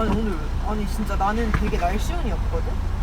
아니 오늘 아니 진짜 나는 되게 날씨 운이었거든?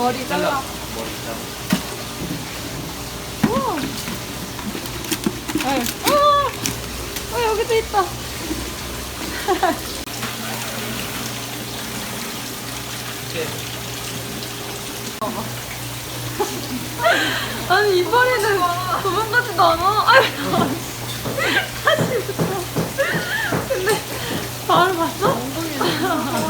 머리 잘라. 어, 어 여기도 있다. 아니 이빨이는 도망가지도 않아. 아유 다시부터 근데 바로 봤어?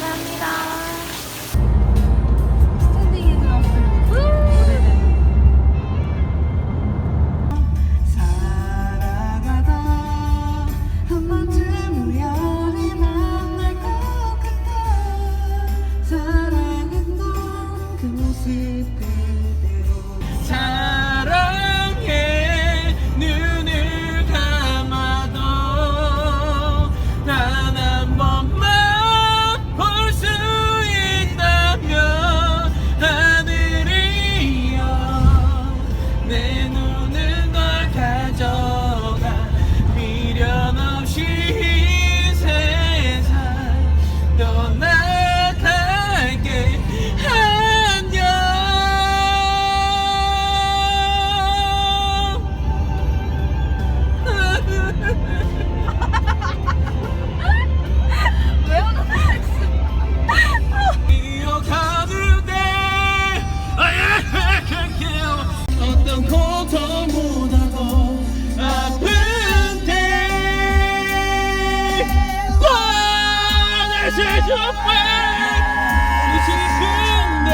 살아가다 싶은데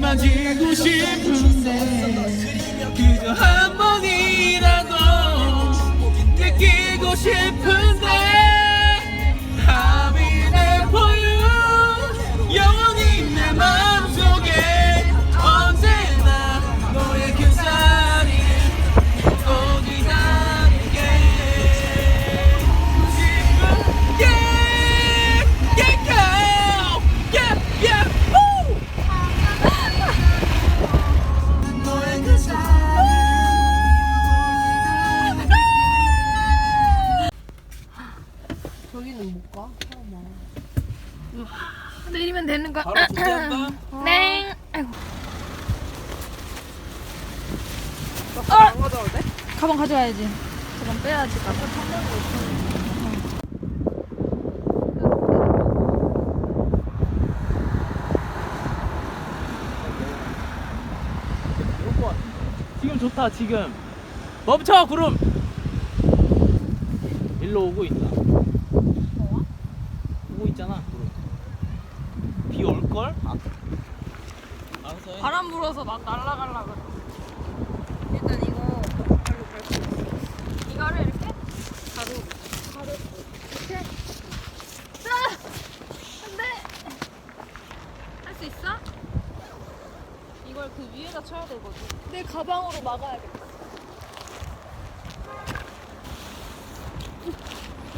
만지고 싶은데 그저 한 번이라도 느끼고 싶은 가져와야지. 가방 빼야지. 가방 지금 좋다 지금. 멈춰 구름! 일로 오고 있다. 오고 있잖아 구름. 비 올걸? 해 바람 불어서 막 날아갈라 그래 일단 이거 발로 밟고 이거를 이렇게? 바로 이렇게? 안돼 할 수 있어? 이걸 그 위에다 쳐야 되거든. 내 가방으로 막아야겠다.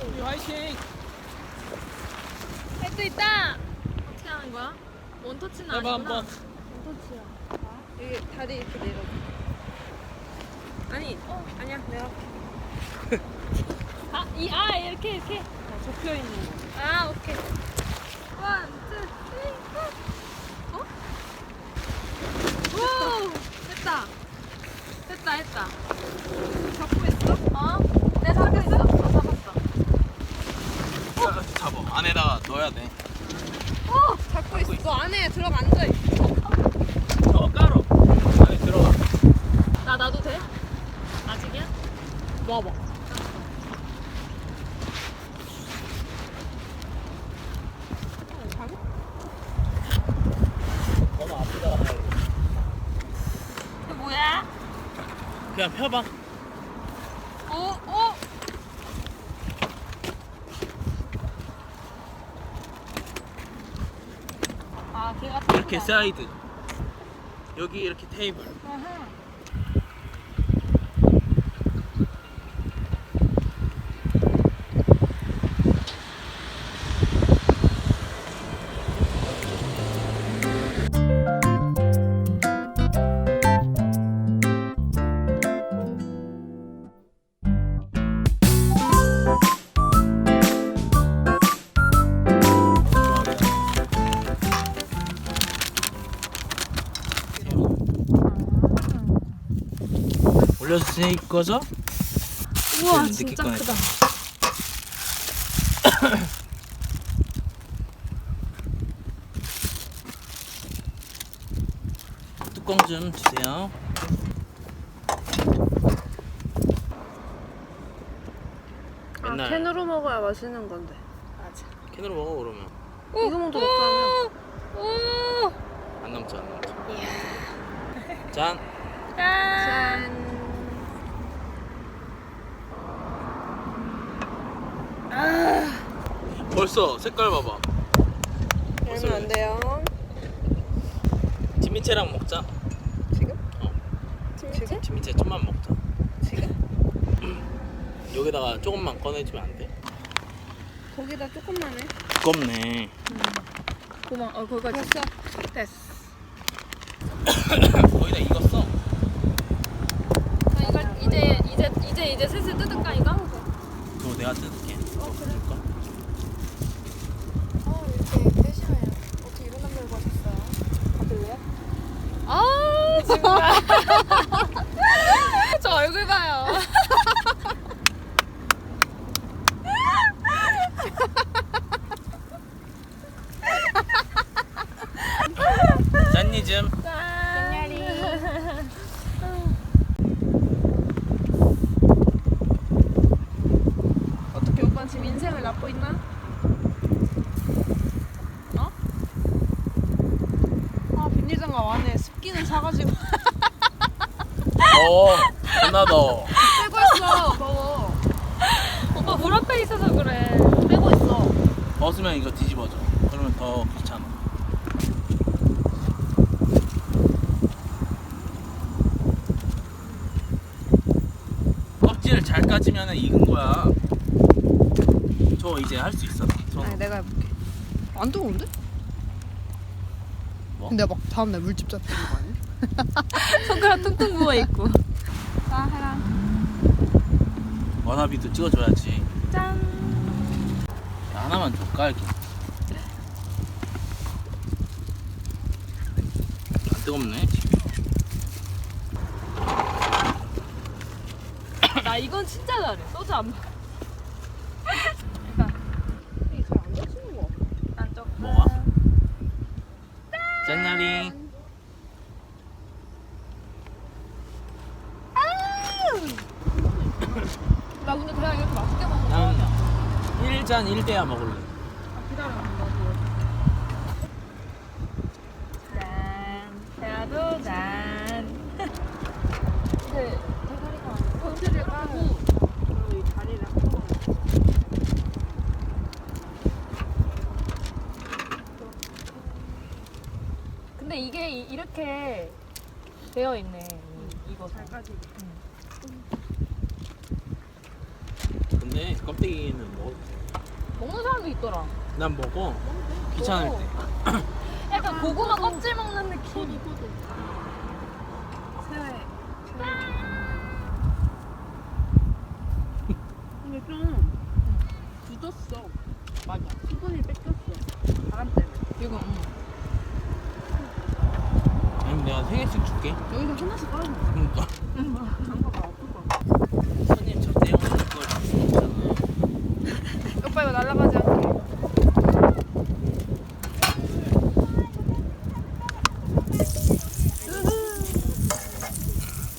우리 화이팅! 할 수 있다! 어떻게 하는 거야? 원터치는 해봐 아니구나. 한번. 원터치야. 여기 다리 이렇게 내려 아니 어. 아니야 내가 아, 이, 아 이렇게 이렇게 접혀 있는 거 아 오케이 원, 투, 쓰리, 포 어? 오 됐다 됐다 했다 잡고 있어? 어? 내 잡고 있어 어 잡았어 잡아 안에다가 넣어야 돼 오! 잡너 안에 들어가 앉아. 어 깔어. 안에 들어가. 나 나도 돼? 와봐. 너무 아프다. 그 뭐야? 그냥 펴봐. 오 오. 아 걔가 이렇게 사이드. 여기 이렇게 테이블. 올려주실 거죠? 우와 진짜 꺼냈다. 크다. 뚜껑 좀 주세요. 맨날 아, 캔으로 먹어야 맛있는 건데. 캔으로 먹어 그러면 이거 먼저 먹자면. 오. 안 남죠 안 남죠. 짠. 짠. 벌써 색깔 봐봐. 열면 안 돼요. 진미채랑 먹자. 지금? 어. 지금? 진미채 좀만 먹자. 지금? 여기다가 조금만 꺼내주면 안 돼? 거기다 조금만 해. 두껍네. 고마워. 어 거기까지. 됐어. 됐어. 거의 다 익었어. 자, 이걸 이제 이제 이제 이제 슬슬 뜯을까 이거? 그거 내가 뜯을게. 어 그래? 어, 이렇게 빼시나요? 어떻게 이런 남자를 구하셨어요? 받을래요? 아 정말. 저 얼굴 봐요. 짠니즘. 짠. 어떻게 오빠 지금 인생을 낳고 있나? 어? 아, 비닐장갑 안에 습기는 사가지고 어, 하나 더. 빼고 있어. 더워. 오빠 물 앞에 있어서 그래. 빼고 있어. 벗으면 이거 뒤집어져. 그러면 더 귀찮아. 껍질을 잘 까지면 익은 거야. 저 이제 할 수 있어. 손. 아니, 내가 해볼게. 안 뜨거운데? 뭐? 근데 막 다음날 물집 잡히는 거 아니야? 손가락 퉁퉁 부어 있고. 자, 해라. 와사비도 찍어줘야지. 짠. 야, 하나만 줘 깔게. 안 뜨겁네. 나 이건 진짜 잘해. 소주 안 먹. 이게 잘안 떠지는 거 같아. 안 적. 뭐가? 짠나리. 나 근데 그냥 이렇게 맛있게 먹는 거난 아니야. 1잔 1대야 먹을래. 기다려. 나도. 짠. 대화도 짠. 그 대가리가 전체를 까고 그리고 이 다리를 한번 근데 이게 이- 이렇게 되어 있네. 이- 이거 잘 까지고. 근데 껍데기는 먹어도 돼. 먹는 사람도 있더라. 난 먹어. 귀찮을 때. 약간 고구마 껍질 먹는 느낌. 새해. 근데 좀 굳었어. 맞아. 수분이 뺏겼어. 바람 때문에. 이거. 아니면 내가 세 개씩 줄게. 여기서 하나씩 거야. 그러니까. 장갑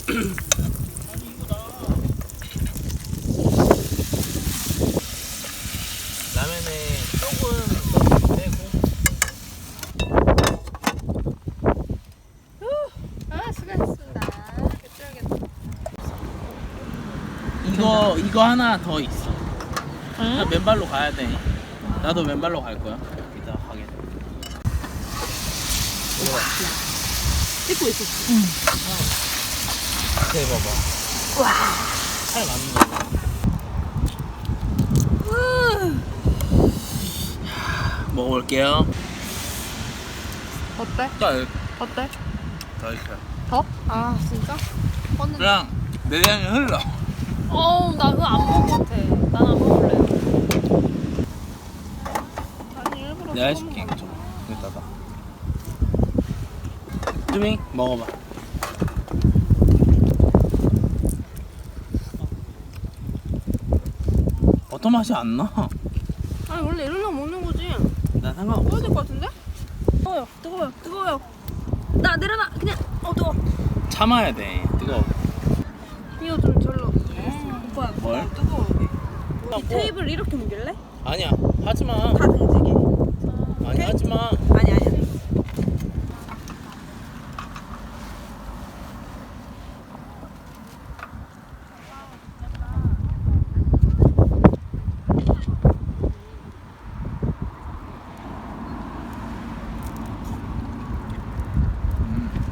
아, 이거 이거 하나 더 있어 나 맨발로 가야 돼 나도 맨발로 갈 거야 이따 확인. 찍고 있었어. 응. 아. 자세히 봐봐. 와. 살 맞는 거. 먹어볼게요. 어때? 딸, 어때? 더 있어. 더? 아 진짜? 언니. 그냥 내장이 흘러. 어우 나 그거 안 먹을 것 같아. 난 안 먹을래. 내가 해줄게. 좀 이따가. 쭈밍 먹어봐. 어떤 맛이 안 나? 아니 원래 이러려고 먹는 거지. 나 상관없어. 먹어야 될 것 같은데? 뜨거워요. 뜨거워요. 뜨거워요. 나 내려놔. 그냥. 어 뜨거. 참아야 돼. 뜨거워. 이거 좀 절로. 오빠 뭘? 뜨거워. 이 테이블 이렇게 옮길래? 아니야. 하지 마. 다 등지게. 아니 하지 마. 아니 아니.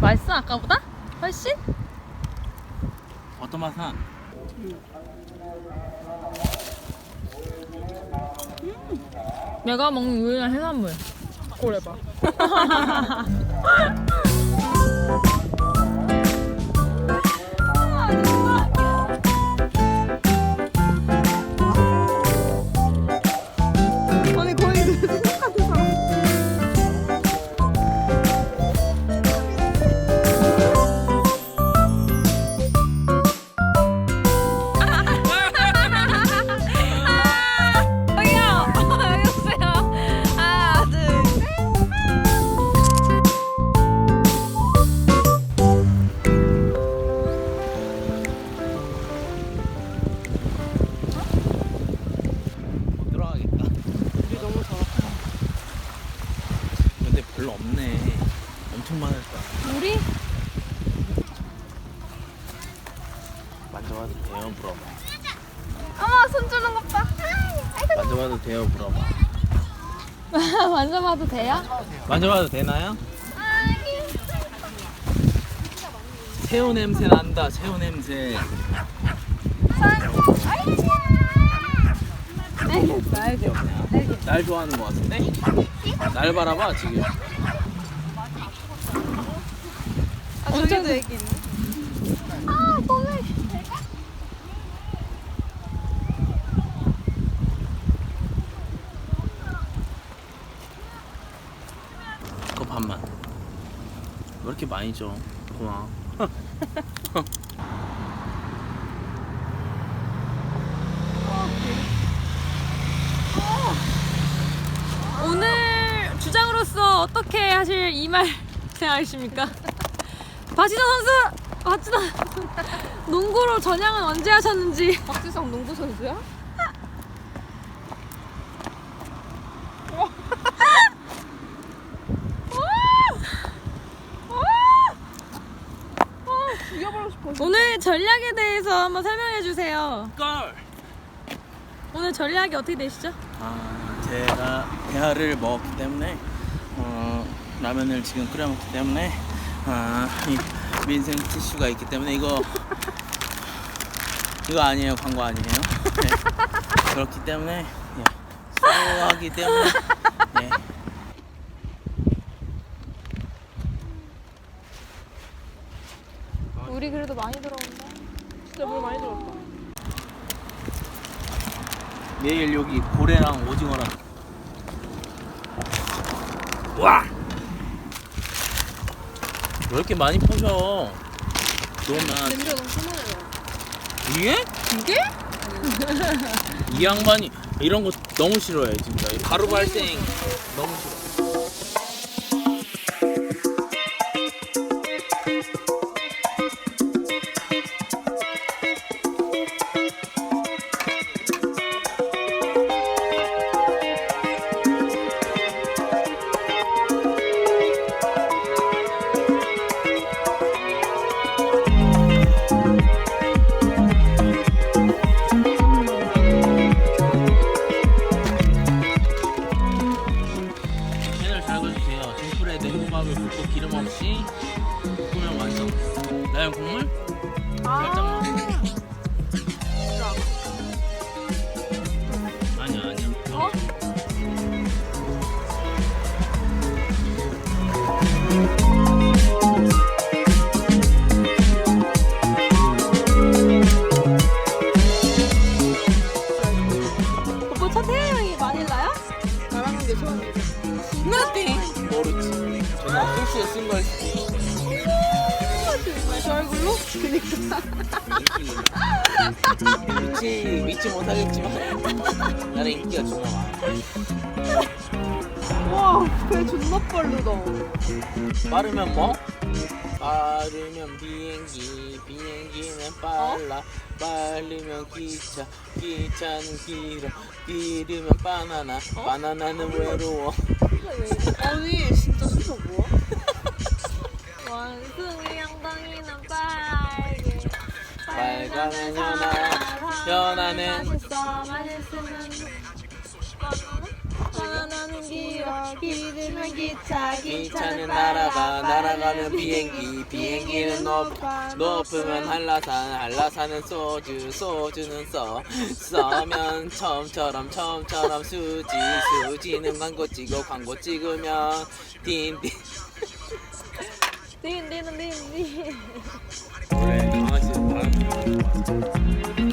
맛있어 아까보다? 훨씬? 어떤 맛은? 내가 먹는 유일한 해산물. 고래봐. 만져봐도 돼요? 만져봐도 되나요? 새우 냄새 난다. 새우 냄새. 날 좋아하는 것 같은데? 날 바라봐 지금. 아 저기도 애기 있네. 그거 반만. 왜 이렇게 많이 줘? 고마워. 오늘 주장으로서 어떻게 하실 이 말 생각하십니까? 박지성 선수! 박지성 농구로 전향은 언제 하셨는지 박지성 농구 선수야? 오늘 전략에 대해서 한번 설명해 주세요. 걸. 오늘 전략이 어떻게 되시죠? 아, 제가 대하를 먹었기 때문에 어, 라면을 지금 끓여 먹기 때문에 아, 이 민생 티슈가 있기 때문에 이거 이거 아니에요 광고 아니에요 네. 그렇기 때문에 예. 수고하기 때문에 예. 우리 그래도 많이 들어온다. 진짜 물 많이 들었다. 내일 여기 고래랑 오징어랑 와! 왜 이렇게 많이 퍼셔? 너나 냄새가 너무 심하네요. 이게? 이게? 이 양반이 이런 거 너무 싫어해 진짜 가루 발생 너무 싫어 존나 빠르다. 빠르면 뭐? 빠르면 비행기, 비행기는 빨라. 빨리면 기차, 기차는 길어. 길으면 바나나, 바나나는 외로워. 아니, 진짜 진짜 뭐야? 원숭이 엉덩이는 빨개 빨강은 연하, 연하는 맛있어 맛있으면 바나나는 길어 길으면 기차 기차는 날아가, 날아가면 비행기, 비행기는 높아. 높으면 한라산, 한라산은 소주, 소주는 써. 써면 처음처럼, 처음처럼 수지, 수지는 광고 찍어, 광고 찍으면 딘딘. 딘딘은 딘딘 원래 강아지는 거